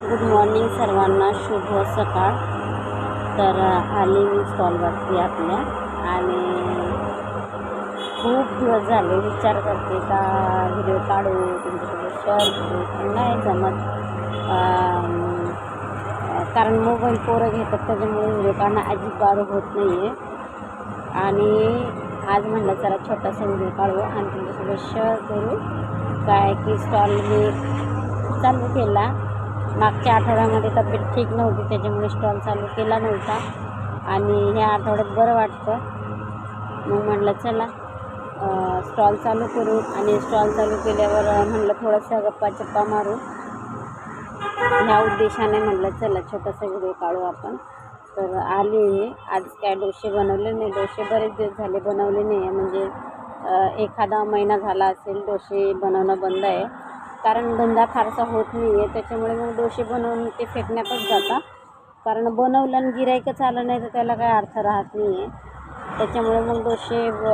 Good morning सर्वांना शुभ सकाळ. तर आली मी स्टॉलवरती आपल्या. आणि खूप दिवस झाले विचार करते का व्हिडिओ काढू तुमच्यासोबत शेअर करू पण नाही जमत. कारण मोबाईल पोरं घेतात त्याच्यामुळे व्हिडिओ काढणं अजिबात होत नाही आहे आणि आज म्हणलं चला छोटासा व्हिडिओ काढू आणि तुमच्यासोबत शेअर करू. काय की स्टॉल मी चालू केला. मागच्या आठवड्यामध्ये तब्येत ठीक नव्हती त्याच्यामुळे स्टॉल चालू केला नव्हता. आणि ह्या आठवड्यात बरं वाटतं. मग म्हटलं चला स्टॉल चालू करू. आणि स्टॉल चालू केल्यावर म्हटलं थोडंसं गप्पा चप्पा मारू. ह्या उद्देशाने म्हटलं चला छोटासा व्हिडिओ काढू आपण. तर आली मी. आज काय डोसे बनवले नाही. डोसे बरेच दिवस झाले बनवले नाही आहे म्हणजे एखादा महिना झाला असेल डोसे बनवणं बंद आहे. कारण धंदा फारसा होत नाही आहे त्याच्यामुळे मग डोसे बनवून ते फेकण्यातच जातात. कारण बनवलं आणि गिरायकच आलं नाही तर त्याला काय अर्थ राहत नाही आहे त्याच्यामुळे मग डोसे ब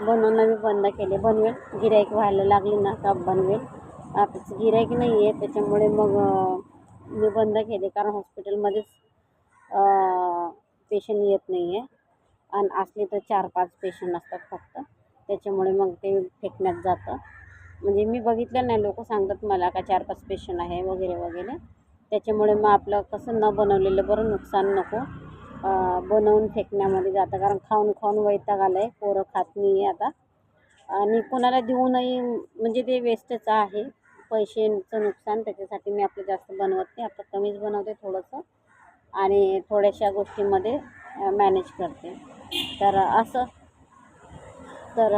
बनवणं मी बंद केले. बनवेल. गिरायक व्हायला लागली ना का बनवेल. आताच गिरायक नाही आहे त्याच्यामुळे मग मी बंद केले. कारण हॉस्पिटलमध्येच पेशंट येत नाही आहे आणि असले तर चार पाच पेशंट असतात फक्त. त्याच्यामुळे मग ते फेकण्यात जातं. म्हणजे मी बघितलं नाही. लोक सांगतात मला का चार पाच पेशंट आहे वगैरे वगैरे. त्याच्यामुळे मग आपलं कसं न बनवलेलं बरं नुकसान नको. बनवून फेकण्यामध्ये जातं. कारण खाऊन खाऊन वैताग आला आहे पोरं खात नाही आहे आता. आणि कोणाला देऊनही म्हणजे ते वेस्टच आहे. पैशांचं नुकसान. त्याच्यासाठी मी आपलं जास्त बनवत नाही. आपलं कमीच बनवते थोडंसं. आणि थोड्याशा गोष्टीमध्ये मॅनेज करते. तर असं. तर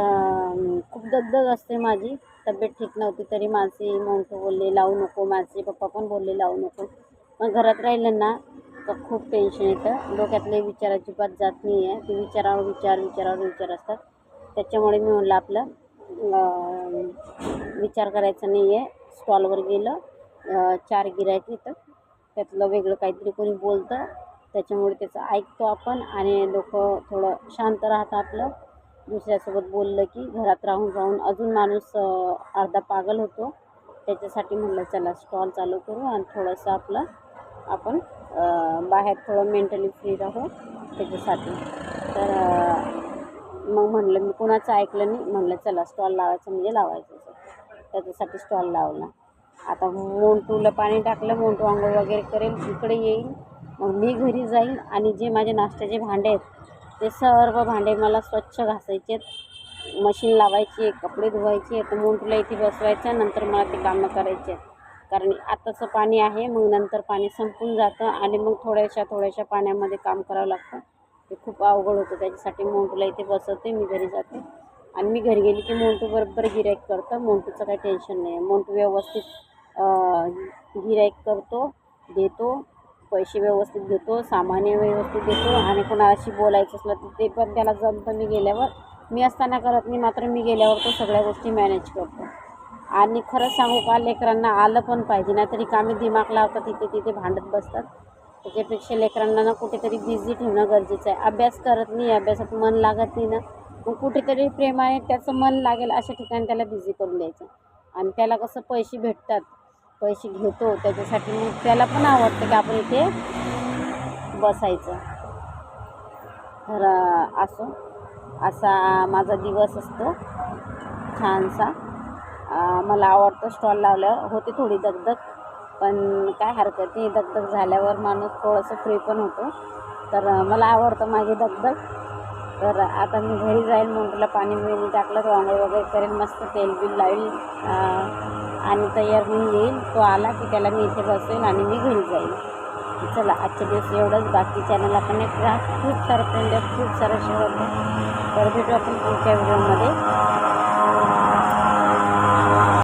खूप दगदग असते माझी. तब्येत ठीक नव्हती तरी माझे मोठं बोलले लावू नको माझे पप्पा पण बोलले लावू नको. मग घरात राहिलं ना तर खूप टेन्शन येतं. डोक्यातले विचार अजिबात जात नाही आहे ते विचारावर विचार विचारावर विचार असतात. त्याच्यामुळे मी म्हणलं आपलं विचार करायचा नाही आहे स्टॉलवर गेलं. चार गिरायक येतं. त्यातलं वेगळं काहीतरी कोणी बोलतं. त्याच्यामुळे त्याचं ऐकतो आपण आणि डोकं थोडं शांत राहतं आपलं. दुसऱ्यासोबत बोललं की घरात राहून राहून अजून माणूस अर्धा पागल होतो. त्याच्यासाठी म्हटलं चला स्टॉल चालू करू आणि थोडंसं आपलं आपण बाहेर थोडं मेंटली फ्री राहू त्याच्यासाठी. तर मग म्हणलं मी कोणाचं ऐकलं नाही. म्हणलं चला स्टॉल लावायचं म्हणजे लावायचं. त्याच्यासाठी स्टॉल लावला. आता मोंटूला पाणी टाकलं मोंटू आंघोळ वगैरे करेल इकडे येईल. मग मी घरी जाईल आणि जे माझे नाश्त्याचे भांडे आहेत ते सर्व भांडे मला स्वच्छ घासायचे आहेत मशीन लावायची कपडे धुवायचे तर मोंटूला इथे बसवायचं नंतर मला ते कामं करायचे. आहेत कारण आताचं पाणी आहे मग नंतर पाणी संपून जातं आणि मग थोड्याशा थोड्याशा पाण्यामध्ये काम करावं लागतं. ते खूप अवघड होतं त्याच्यासाठी मोंटूला इथे बसवते मी घरी जाते. आणि मी घरी गेली की मोंटू बरोबर गिराईक करतं. मोंटूचं काही टेन्शन नाही. मोंटू व्यवस्थित अं, गिराईक करतो देतो. पैसे व्यवस्थित देतो सामान्य व्यवस्थित देतो आणि कोणाशी बोलायचं असलं तर ते पण त्याला जमतं मी गेल्यावर. मी असताना करत नाही मात्र मी गेल्यावर तो सगळ्या गोष्टी मॅनेज करतो. आणि खरंच सांगू का लेकरांना आलं पण पाहिजे नाहीतरी कामी दिमाग लावतात तिथे तिथे भांडत बसतात. त्याच्यापेक्षा लेकरांना ना कुठेतरी बिझी ठेवणं गरजेचं आहे. अभ्यास करत नाही अभ्यासात मन लागत नाही ना. मग कुठेतरी प्रेमाने त्याचं मन लागेल अशा ठिकाणी त्याला बिझी करून द्यायचं. आणि त्याला कसं पैसे भेटतात पैसे घेतो त्याच्यासाठी मग त्याला पण आवडतं की आपण इथे बसायचं. तर असो. असा माझा दिवस असतो. छानसा. मला आवडतं स्टॉल लावल्यावर. होते थोडी दगदग पण काय हरकत नाही. दगदग झाल्यावर माणूस थोडंसं फ्री पण होतो. तर मला आवडतं माझी दगदग. तर आता मी घरी जाईल मोठला पाणी बिणी टाकलं तो आंघोळ वगैरे करेल मस्त तेल बिल लावेल आणि तयार होऊन येईल. तो आला की त्याला मी इथे बसवेल आणि मी घरी जाईल. चला आजच्या दिवस एवढंच. बाकी चॅनलला कनेक्ट राहा खूप सारं फ्रेंड खूप सारं शेअर तर भेटू आपण पुढच्या व्हिडिओमध्ये